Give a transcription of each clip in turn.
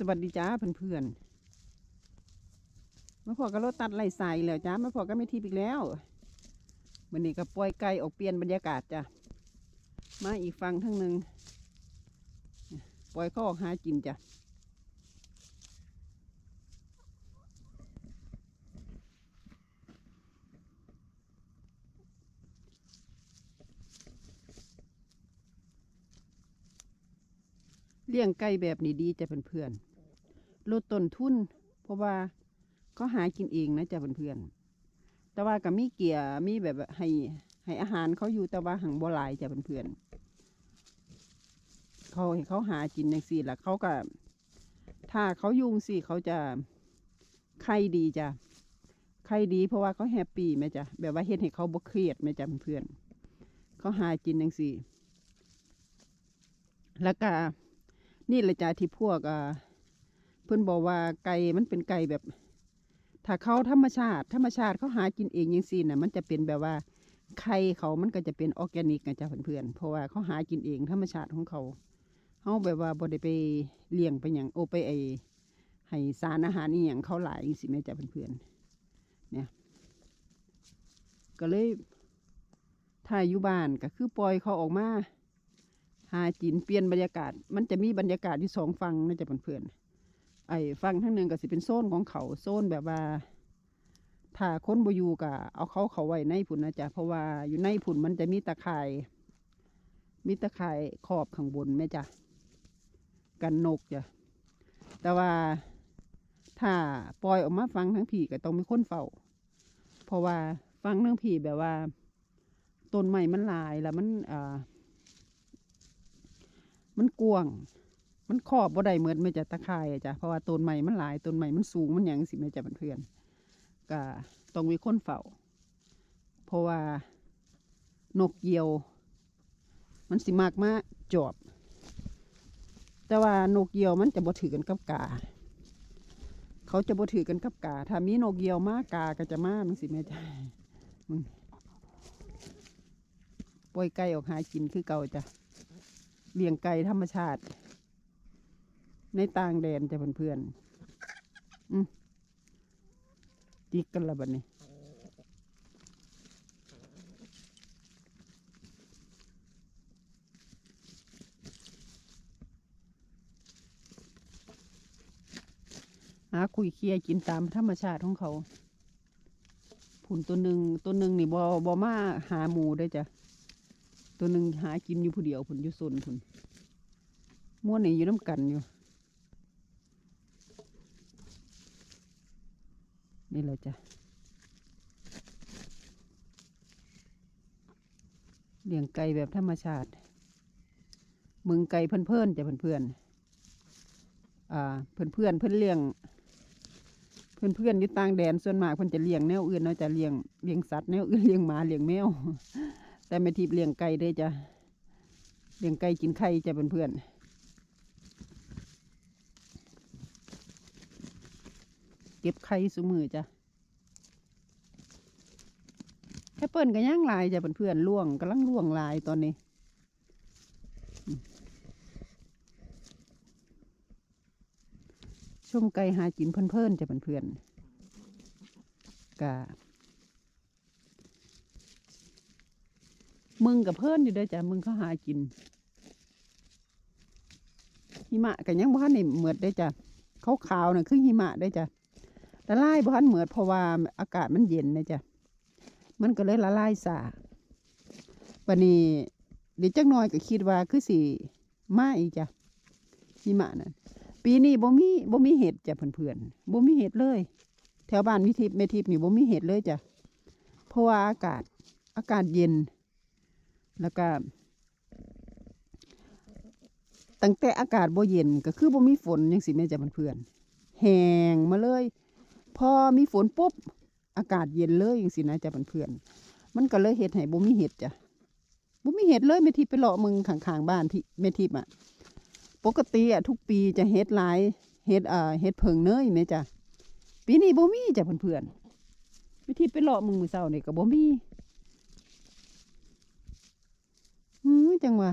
สวัสดีจ้าเพื่อนๆมาพอกับรถตัดไล่สายแล้วจ้ามาพอก็ไม่ทีอีกแล้ววันนี้ก็ปล่อยไก่ออกเปลี่ยนบรรยากาศจ้ะมาอีกฟังทั้งหนึ่งปล่อยเขาออกหากินจ้ะเลี้ยงไก่แบบนี้ดีจ้ะเพื่อนๆ ลดต้นทุน เพราะว่าเขาหากินเองนะจ้ะเพื่อนๆแต่ว่าก็มีเกียร์มีแบบให้ให้อาหารเขาอยู่แต่ว่าหังบ่หลายจ้ะเพื่อนๆเขาให้เขาหากินอย่างสี่ละเขาก็ถ้าเขายุงสิเขาจะไข่ดีจ้ะไข่ดีเพราะว่าเขาแฮปปี้ไหมจ้ะแบบว่าเฮ็ดให้เขาบ่เครียดไหมจ้ะเพื่อนๆเขาหากินอย่างสี่แล้วก็นี่แหละจ้ะที่พวกอ่า เพื่อนบอกว่าไก่มันเป็นไก่แบบ ถ้าเขาธรรมชาติ ธรรมชาติเขาหากินเองอย่างซี่น่ะ มันจะเป็นแบบว่าไข่เขามันก็จะเป็นออร์แกนิกนะจ้ะเพื่อนๆเพราะว่าเขาหากินเองธรรมชาติของเขาเขาแบบว่าบ่ได้ไปเลี้ยงไปอย่างโอไปไอให้สารอาหารนี่อย่างเขาหลายสิแม่จ้ะเพื่อนๆเนี่ย ก็เลยถ้าอยู่บ้านก็คือปล่อยเขาออกมาหาจินเปลี่ยนบรรยากาศ มันจะมีบรรยากาศที่สองฝั่งนะจ๊ะเพื่อนๆ ไอ้ฝั่งทั้งหนึ่งก็สิเป็นโซนของเขาโซนแบบว่าถ้าคนบอยู่ก็เอาเขาเขาไว้ในผุนนะจ๊ะเพราะว่าอยู่ในผุนมันจะมีตะข่ายมีตะข่ายขอบข้างบนแม่จ้ะกันนกจ้ะแต่ว่าถ้าปล่อยออกมาฟังทั้งผีก็ต้องมีคนเฝ้า เพราะว่าฟังทั้งผีแบบว่าต้นไม้มันลายแล้วมันอ่ามันกวง มันขอบบ่ได้เหมือนไม่จะตะข่ายอะจ้ะเพราะว่าต้นใหม่มันหลายต้นใหม่มันสูงมันหยังสิไม่จะเพื่อนก็ต้องมีคนเฝ้าเพราะว่านกเหยี่ยว มันสิมากมาจอบ แต่ว่านกเหยี่ยวมันจะบ่ถือกันกับกา เขาจะบ่ถือกันกับกา ถ้ามีนกเหยี่ยวมากาก็จะมามันสิแม่จะมึงปล่อยไก่ออกหากินคือเก่าจ้ะเลี้ยงไก่ธรรมชาติ ในต่างแดนจะเพื่อนๆอืมจิกกันละบัดนี้หาคุยเคลียกินตามธรรมชาติของเขาผุนตัวหนึ่งตัวหนึ่งนี่บอบอมาหาหมูได้จ้ะตัวหนึ่งหากินอยู่ผู้เดียวผุนอยู่โซนผุนม้วนนี่อยู่น้ำกันอยู่ นี่แหละจ้ะเลี้ยงไก่แบบธรรมชาติ มึงไก่เพื่อนเพื่อนๆจ้ะเพื่อนเพื่อนๆอ่าเพื่อนเพื่อนๆเพื่อนเลี้ยง เพื่อนเพื่อนๆอยู่ต่างแดนส่วนมากเพื่อนจะเลี้ยงแนวอื่นเนาะจะเลี้ยงเลี้ยงสัตว์แนวอื่นเลี้ยงหมาเลี้ยงแมวแต่ไม่ทิพย์เลี้ยงไก่ได้จ้ะเลี้ยงไก่กินไข่จ้ะเพื่อนๆเก็บไข่สุมือจ้ะแอปเปิลก็ย่างลายจ้ะเพื่อนๆล่วงกำลังล่วงลายตอนนี้ชมไก่หากินเพลินๆจ้ะเพื่อนๆกะมึงกับเพื่อนอยู่ด้อจ้ะมึงเขาหากินหิมะกันยังบ้านนี่เหมือดได้จ้ะขาวขาวๆน่ะคือหิมะได้จ้ะ ละลายบ้านเหมือดเพราะว่าอากาศมันเย็นนะจ้ะมันก็เลยละลายสาวันนี้เดี๋ยวจักหน่อยก็คิดว่าคือสิมาอีกจ้ะหิมะนั่นปีนี้บ่มีบ่มีเห็ดจ้ะเพื่อนๆบ่มีเห็ดเลย แถวบ้านวิทิพย์เมทิพย์นี่บ่มีเห็ดเลยจ้ะเพราะว่าอากาศอากาศเย็น แล้วก็ตั้งแต่อากาศบ่เย็นก็คือบ่มีฝนยังสิแม่จ้ะเพื่อนๆแห้งมาเลย พอมีฝนปุ๊บ อากาศเย็นเลยอยังสินะจะเพื่อนๆมันก็เลยเห็ดให้บ่มีเห็ดจ้ะบ่มีเห็ดเลยแม่ทิพย์ไปเลาะมึงข้างๆบ้านที่แม่ทิพย์อะปกติอะทุกปีจะเห็ดหลายเห็ดอ่าเห็ดเพิงเนยแม่จ้ะปีนี้บ่มีจ้ะเพื่อนๆแม่ทิพย์ไปเลาะมึงมือเช้าเนี่ยก็บ่มีอือจังว่า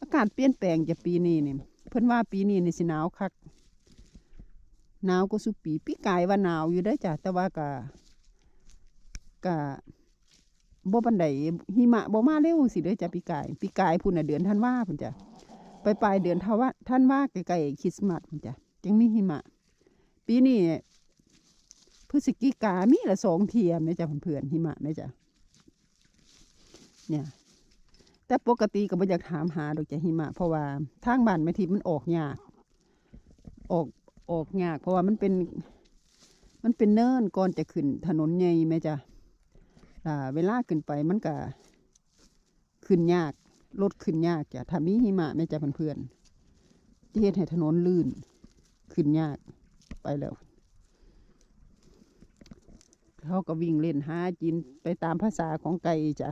อากาศเปลี่ยนแปลงจากปีนี้เนี่ยเพิ่อนว่าปีนี้ในี่สิหนาวคัก หนาวก็สุปีปีกายว่าหนาวอยู่ได้จ้ะแต่ว่าก็ก็บ่ปันใดหิมะบ่มาเร็วสิเด้อจ้ะปีกายปีกายพุ่นน่ะเดือนธันวาพุ่นจ้ะไปปลายเดือนธันวาธันวาใกล้ๆคริสต์มาสพุ่นจ้ะจังมีหิมะ ปีนี้พฤศจิกามีละสองเทียมนะจ๊ะเพื่อนหิมะนะจ๊ะเนี่ย แต่ปกติก็บ่อยากถามหาดอกจ้ะหิมะ เพราะว่าทางบ้านแม่ทิพมันออกยาก ออก ออกยาก เพราะว่ามันเป็น มันเป็นเนินก่อนจะขึ้นถนนใหญ่แม่จ้ะอ่าเวลาขึ้นไปมันก็ขึ้นยากรถขึ้นยากจ้ะถ้ามีหิมะแม่จ้ะเพื่อนๆจะเฮ็ดให้ถนนลื่น ขึ้นยากไปแล้วเขาก็วิ่งเล่นหากินไปตามภาษาของไก่จ้ะ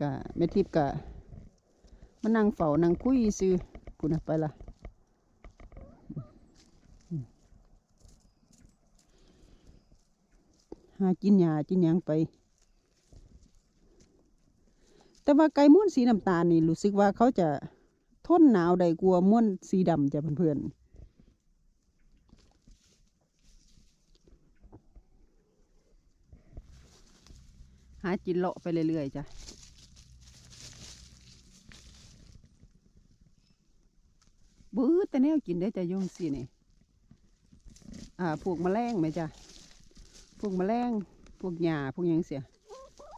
กะแม่ทิพย์กะมานั่งเฝ้านั่งคุยซื้อกูนะไปละ หากินหญ้ากินหยังไป แต่ว่าไก่ม้วนสีน้ำตาลนี่รู้สึกว่าเขาจะทนหนาวได้กลัวม้วนสีดำจ้ะเพื่อนๆหากินเลาะไปเรื่อยๆจ้ะ บื้อแต่แนวกินได้จะยงสินี่อ่า พวกแมลงไหมจ้ะ พวกแมลงพวกหญ้าพวกยังเสีย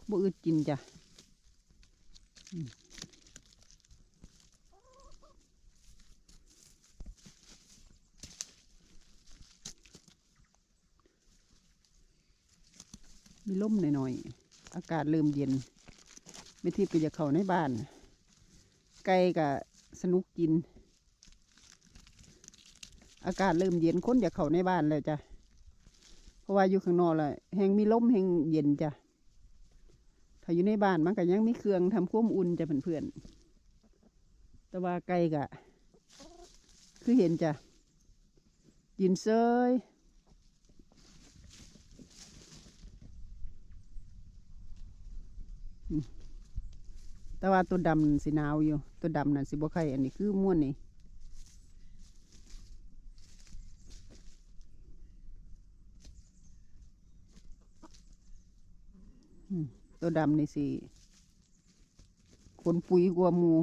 บ่อึดกินจ้ะมีลมหน่อยๆ อากาศเริ่มเย็นไม่ทิพย์ก็จะเข้าในบ้าน ไก่ก็สนุกกิน อากาศเริ่มเย็นคนจะเข้าในบ้านแล้วจ้ะ เพราะว่าอยู่ข้างนอกเลยแหงมีลมแหงเย็นจ้ะถ้าอยู่ในบ้านมันก็ยังมีเครื่องทำความอุ่นจ้ะเพื่อนๆแต่ว่าไก่ก็คือเห็นจ้ะกินเซยแต่ว่าตัวดำนั่นสิหนาวอยู่ ตัวดำนั่นสิบ่ไข่อันนี้คือม้วนนี่อืม ตัวดำนี่สิขนปุ๋ยกว่ามู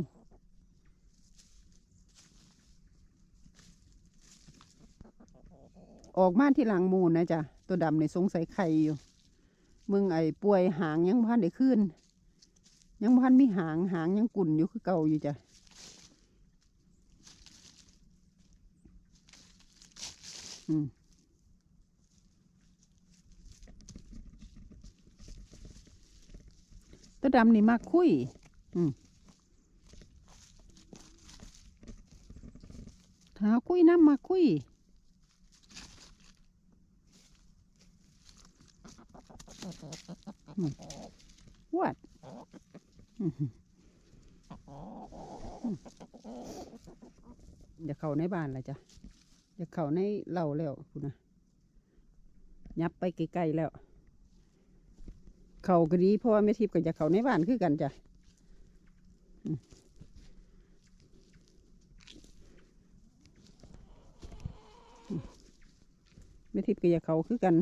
ออกมาที่หลังมูนะจ๊ะตัวดำนี่สงสัยไข่อยู่ มึงไอ้ป่วยหางยังพันได้ขึ้น ยังพันมีหางหางยังกุ่นอยู่คือเก่าอยู่จ้ะอืม ตัวดำนี่มากคุย อืมถ้าคุยน้ำมาคุย What? อย่าเข้าในบ้านเลยจ้ะอย่าเข้าในเหล่าแล้วคุณนะยับไปไกลๆแล้ว เขาก็ดีเพราะว่าแม่ทิพย์ก็จะเขาในบ้านคือกันจ้ะอืมอืมแม่ทิพย์ก็จะเขาคือกัน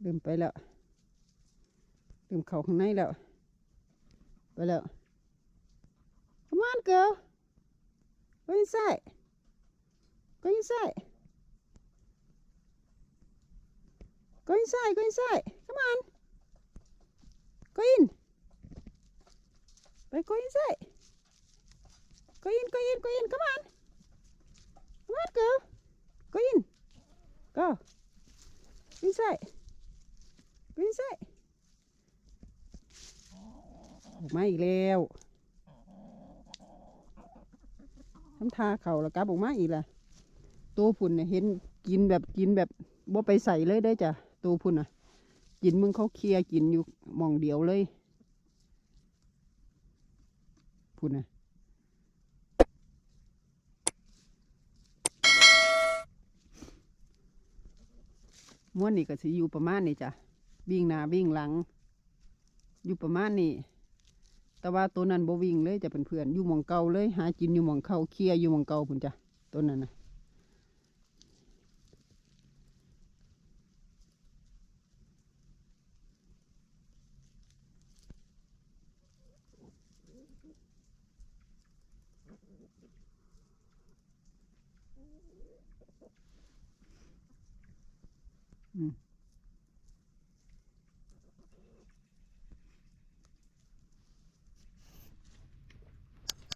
เริ่มไปแล้วเริ่มเขาข้างในแล้ว ไปแล้ว Come on girl go inside go inside go inside go inside come on go in ไป go inside go in go in go in come on come on girl go in go inside go inside ออกมาอีกแล้วทำทาเข่าแล้วกลับออกมาอีกละตัวพุ่นเนี่ยเห็นกินแบบกินแบบบ่ไปใส่เลยได้จ้ะ ตัวพุ่นอะกินมึงเขาเคลียกินอยู่มองเดียวเลยพุ่นอะม้วนนี่ก็สิอยู่ประมาณนี้จ้ะวิ่งหน้าวิ่งหลัง อยู่ประมาณนี้แต่ว่าตัวนั้นบ่วิ่งเลยจะเป็นเพื่อนอยู่มองเก่าเลย หากินอยู่มองเขาเคลียอยู่มองเก่าพุ่นจ้ะตัวนั้นนะ อืม